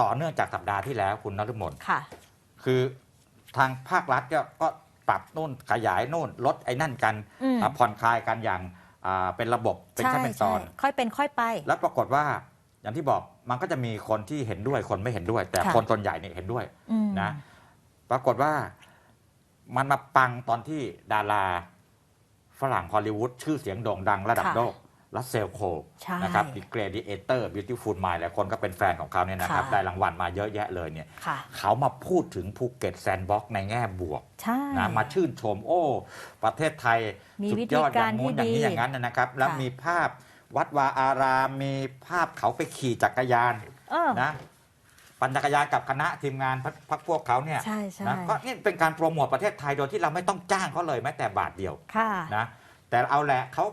ต่อเนื่องจากสัปดาห์ที่แล้วคุณนฤมลค่ะ คือทางภาครัฐก็ก็ปรับนู่นขยายนู่นลดไอ้นั่นกันอืม อะผ่อนคลายกันอย่างอ่าเป็นระบบเป็นใช่ขั้นเป็นตใช่อน ค่อยเป็นค่อยไป แล้วปรากฏว่าอย่างที่บอกมันก็จะมีคนที่เห็นด้วยคนไม่เห็นด้วย แต่ค่ะ คนส่วนใหญ่เนี่ยเห็นด้วยอืมนะ ปรากฏว่ามันมาปังตอนที่ดาราฝรั่งฮอลลีวูดชื่อเสียงโด่งดังระดับค่ะโลก รัสเซลโคใช่นะครับดีเกรดิเอเตอร์บิวตี้ฟูลไมล์หลายคนก็เป็นแฟนของเขาเนี่ยนะครับค่ะได้รางวัลมาเยอะแยะเลยเนี่ยค่ะเขามาพูดถึงภูเก็ตแซนด์บ็อกซ์ในแง่บวกใช่นะมาชื่นชมโอ้ ประเทศไทยมีสุดวิยธีอดอการย่างนู้นอย่างที่ดีนี้อย่างนั้นนะครับ แล้วค่ะมีภาพวัดวาอารามมีภาพเขาไปขี่จักรยานเออนะปั่นจักรยานกับคณะทีมงานพักพักพวกเขาเนี่ยใช่ใช่นะก็นี่เป็นการโปรโมทประเทศไทยโดยที่เราไม่ต้องจ้างเขาเลยแม้แต่บาทเดียวค่ะนะแต่เอาแหละเขา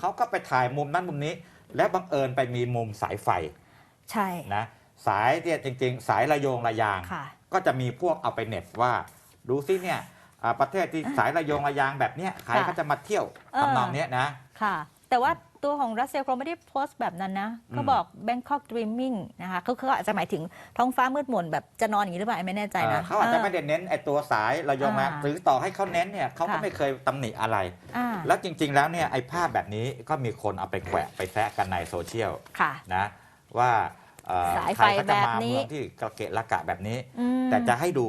เขาก็ไปถ่ายมุมนั้นมุมนี้ แล้วบังเอิญไปมีมุมสายไฟใช่นะสายเนี่ยจริง ๆ สายระโยงระยางค่ะก็จะมีพวกเอาไปเน็ตว่า ดูซิเนี่ยอ่าประเทศที่สายระโยงระยางแบบเนี้ยใครค่ะเขาจะมาเที่ยวเออทำนองเนี้ยนะค่ะ แต่ว่าตัวของรัสเซลโครไม่ได้โพสต์แบบนั้นนะอืมก็บอก Bangkok Dreaming นะคะเขาเขาอาจจะหมายถึงท้องฟ้ามืดมนแบบจะนอนอย่างนี้หรือเปล่าไม่แน่ใจนะเออเขาอาจจะไม่ได้เน้นไอ้ตัวสายระยงระอ่าหรือต่อให้เขาเน้นเนี่ยเขาก็ค่ะไม่เคยตำหนิอะไรอ่าแล้วจริง ๆ แล้วเนี่ยไอ้ภาพแบบนี้ก็มีคนเอาไปแขวะไปแซะกันในโซเชียลค่ะนะว่าเอ่อสายไฟใครเขาจะมาแบบนี้เมืองที่กระเกะระกะแบบนี้อืมแต่จะให้ดู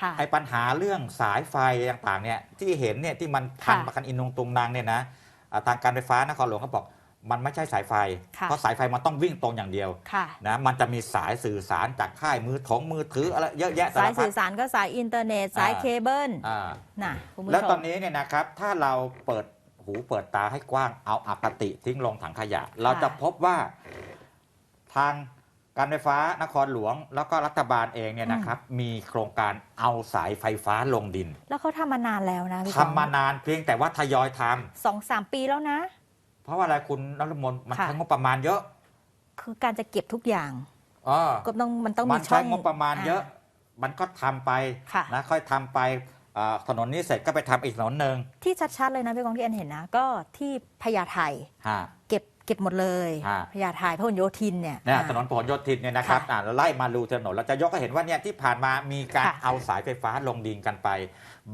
ค่ะไอ้ปัญหาเรื่องสายไฟต่างๆเนี่ยที่เห็นเนี่ยที่มันพันค่ะประกันอินนงตุงนางเนี่ยนะอ่า ทางการไฟฟ้านครหลวงเขาบอก มันไม่ใช่สายไฟ ค่ะเพราะสายไฟมันต้องวิ่งตรงอย่างเดียวค่ะ นะมันจะมีสายสื่อสารจากค่ายมือถงมือถืออะไรเยอะแยะสายพัสื่ดอสารก็สายอินเทอร์เน็ต สายอ่า เคเบิลอ่าน่ะคุณผู้ชมแล้วตอนนี้เนี่ยนะครับถ้าเราเปิดหูเปิดตาให้กว้างเอาอคติทิ้งลงถังขยะ เราจะพบว่าทาง การไฟฟ้านครหลวง แล้วก็รัฐบาลเองเนี่ยนะครับ มีโครงการเอาสายไฟฟ้าลงดิน แล้วเขาทำมานานแล้วนะพี่ทำมานานเพียงแต่ว่าทยอยทำสองสามปีแล้วนะ เพราะว่าอะไรคุณนรมนมันค่ะ ใช้งบประมาณเยอะคือการจะเก็บทุกอย่างอ๋อก็ต้องมันต้องมัมีนช่ใช้องงบประมาณเยอะมันก็ทำไปค่ะ นะค่อยทำไปอ่าถนนนี้เสร็จก็ไปทำอีกถนนหนึ่งที่ชัดๆเลยนะพี่กองที่แอนเห็นนะ ก็ที่พญาไทฮะ เก็บ เก็บหมดเลยฮะพญาไทพหลโยธินเนี่ยเนี่ยอ่า ถนนพหลโยธินเนี่ยนะครับค่ะอ่าไล่มาดูถนนเราจะยกก็เห็นว่าเนี่ยที่ผ่านมามีการค่ะเอาสายไฟฟ้าลงดินกันไป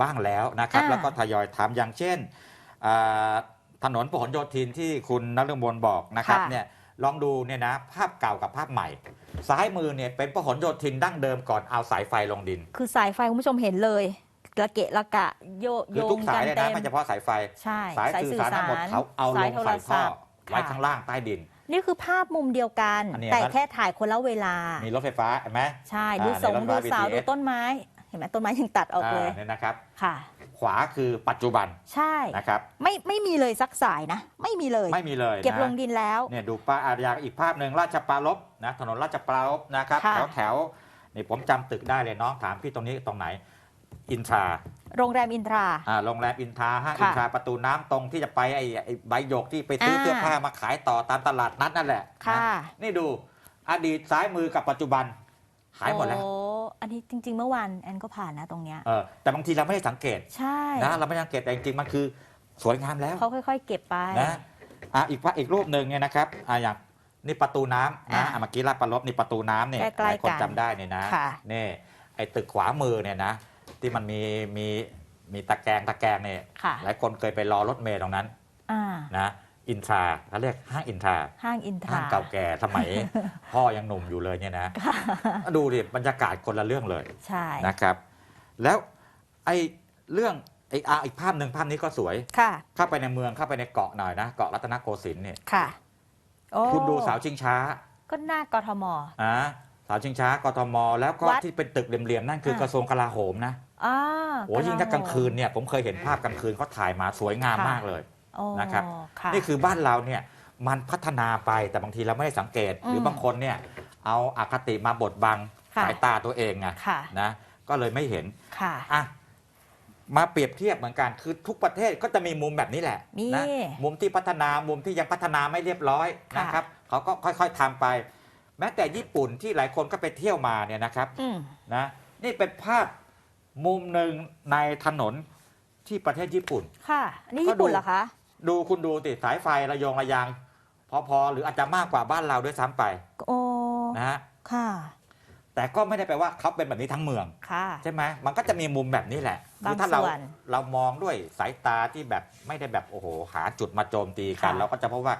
บ้างแล้วนะครับ อ่าแล้วก็ทยอยทำอย่างเช่นอ่าถนนพหลโยธินที่คุณนฤมลบอกนะครับเนี่ยลองดูเนี่ยนะภาพเก่ากับภาพใหม่ ซ้ายมือเนี่ยเป็นพหลโยธินดั้งเดิมก่อนเอาสายไฟลงดิน คือสายไฟคุณผู้ชมเห็นเลยระเกะระกะโยคืโยอทุกงสากัยนเลยเต็นะมไม่เฉพาะสายไฟ ใช่สายสื่อสารทั้งหมดเขาเอาลงสายโทรใส่ท่อศัพท์ ไว้ค่ะข้างล่างใต้ดิน นี่คือภาพมุมเดียวกัน อันเนี้ยแต่ครับ แค่ถ่ายคนละเวลา มีรถไฟฟ้าเห็นไหม ใช่อ่าดูสงในรถดูบัสสาว BTS ดูต้นไม้ เห็นไหมต้นไม้ยังตัดออกเลยาเนี่ยนะครับ ค่ะ ขวาคือปัจจุบันใช่ นะครับ ไม่ไม่มีเลยสักสายนะ ไม่มีเลย ไม่มีเลยนะเก็บลงดินแล้ว เนี่ยดูป้าอารยาอีกภาพหนึ่งราชปรารบนะถนนราชปรารบนะครับค่ะแถวแถวนี่ผมจำตึกได้เลยน้องถามพี่ตรงนี้ตรงไหน อินทรา โรงแรมอินทรา อ่าโรงแรมอินทราห้างค่ะอินทราประตูน้ำตรงที่จะไปไอ้ไอ้ใบหยกที่ไปซื้ออ่าเสื้อผ้ามาขายต่อตามตลาดนัดนั่นแหละค่ะนะนี่ดูอดีตซ้ายมือกับปัจจุบันหายหมดแล้วโอ้อันนี้จริง ๆ เมื่อวานแอนก็ผ่านนะตรงเนี้ยเออแต่บางทีเราไม่ได้สังเกตใช่นะเราไม่ได้สังเกตแต่จริงๆมันคือสวยงามแล้วเขาค่อย ๆ เก็บไปนะอะอีกพระอีกรูปหนึ่งเนี่ยนะครับอะอย่างนี่ประตูน้ำนะอะอะเมื่อกี้ลาดประลบนี่ประตูน้ำเนี่ยใกล้ๆหลายคนกันจำได้เนี่ยนะค่ะนี่ไอ้ตึกขวามือเนี่ยนะ ที่มันมีมีมีตะแกรงตะแกรงเนี่ยค่ะหลายคนเคยไปรอรถเมล์ตรงนั้นอ่านะอินทราเขาเรียกห้างอินทราห้างอินทราห้างเก่าแก่สมัย พ่อยังหนุ่มอยู่เลยเนี่ยนะค่ะดูดิบรรยากาศคนละเรื่องเลยใช่นะครับ แล้วไอ้เรื่องไอ้อะอีกภาพหนึ่งภาพนี้ก็สวยค่ะเข้าไปในเมืองเข้าไปในเกาะหน่อยนะเกาะรัตนโกสินทร์เนี่ยค่ะโอ้คุณดูเสาวชิงช้า ก็หน้ากทมอ่าเสาวชิงช้ากทม แล้วก็วัดที่เป็นตึกเหลี่ยมๆนั่นคืออ่ากระทรวงกลาโหมนะ อ่าโอ้ยิ่งถ้ากลางคืนเนี่ยผมเคยเห็นภาพกลางคืนเขาถ่ายมาสวยงามค่ะมากเลยโอ้นะครับค่ะนี่คือบ้านเราเนี่ยมันพัฒนาไปแต่บางทีเราไม่ได้สังเกตหรือมบางคนเนี่ยเอาอาคติมาบดบังค่ะสายตาตัวเองไงค่ะ นะก็เลยไม่เห็นค่ะ อะมาเปรียบเทียบเหมือนกันคือทุกประเทศก็จะมีมุมแบบนี้แหละมีนะมุมที่พัฒนามุมที่ยังพัฒนาไม่เรียบร้อยค่ะ นะครับเขาก็ค่อยๆทำไป แม้แต่ญี่ปุ่นที่หลายคนก็ไปเที่ยวมาเนี่ยนะครับ อืม นะนี่เป็นภาพ มุมหนึ่งในถนนที่ประเทศญี่ปุ่น ค่ะ อันนี่ก็ญี่ปุ่นดูเหรอคะ ดูคุณดูติสายไฟระยงระยาง พอๆ หรืออาจจะมากกว่าบ้านเราด้วยซ้ำไปโอ้นะฮะค่ะ แต่ก็ไม่ได้แปลว่าเขาเป็นแบบนี้ทั้งเมือง ค่ะ ใช่ไหมมันก็จะมีมุมแบบนี้แหละบางถ้าเราส่วนเรามองด้วยสายตาที่แบบไม่ได้แบบโอ้โหหาจุดมาโจมตีกันค่ะเราก็จะพบว่า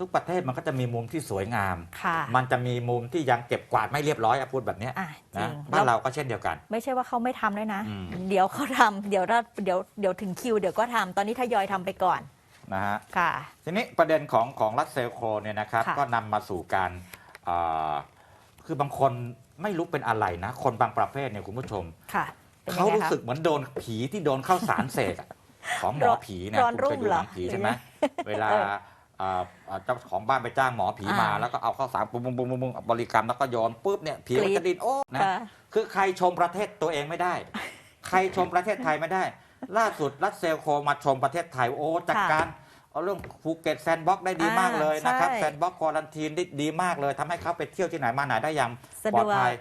ทุกประเทศมันก็จะมีมุมที่สวยงาม ค่ะ มันจะมีมุมที่ยังเก็บกวาดไม่เรียบร้อยอะพูดแบบเนี้ยอะจรินะงบ้านแล้วเราก็เช่นเดียวกัน ไม่ใช่ว่าเขาไม่ทำด้วยนะ อืม เดี๋ยวเขาทำเดี๋ยวเราเดี๋ยวเดี๋ยวถึงคิวเดี๋ยวก็ทำตอนนี้ทยอยทำไปก่อนนะฮะ ค่ะ ทีนี้ประเด็นของของรัสเซลโครเนี่ยนะครับ ค่ะก็นำมาสู่การเอ่อคือบางคนไม่รู้เป็นอะไรนะ คนบางประเภทเนี่ยคุณผู้ชม ค่ะเป็นยัเขางไงรู้คะสึกเหมือนโดนผีที่โดนเข้าสารเสกอะของหมอผีเนี่ยร้อนคุณเคยดูรุ่มเหรหอนังผีใช่ไหมเวลาเออ เอ่อเอ่อเจ้าของบ้านไปจ้างหมอผีมาอ่าแล้วก็เอาข้าวสารปุ้งปุ้งปุ้งปุ้งปุ้งบริกรรมแล้วก็โยนปุ๊บเนี่ยผีมันกรี๊ดจะดิ้นโอ้นะค่ะคือใครชมประเทศตัวเองไม่ได้ ใครชมประเทศไทยไม่ได้ ล่าสุดรัสเซลโคมาชมประเทศไทยโอ้จัดค่ะการเอาเรื่องภูเก็ตแซนด์บ็อกซ์ได้ดีอ่ามมากเลยนะครับใช่แซนด์บ็อกซ์ควอลันทีนได้ดีมากเลยทำให้เขาไปเที่ยวที่ไหนมาไหนได้อย่างสะปลดอดวกภัย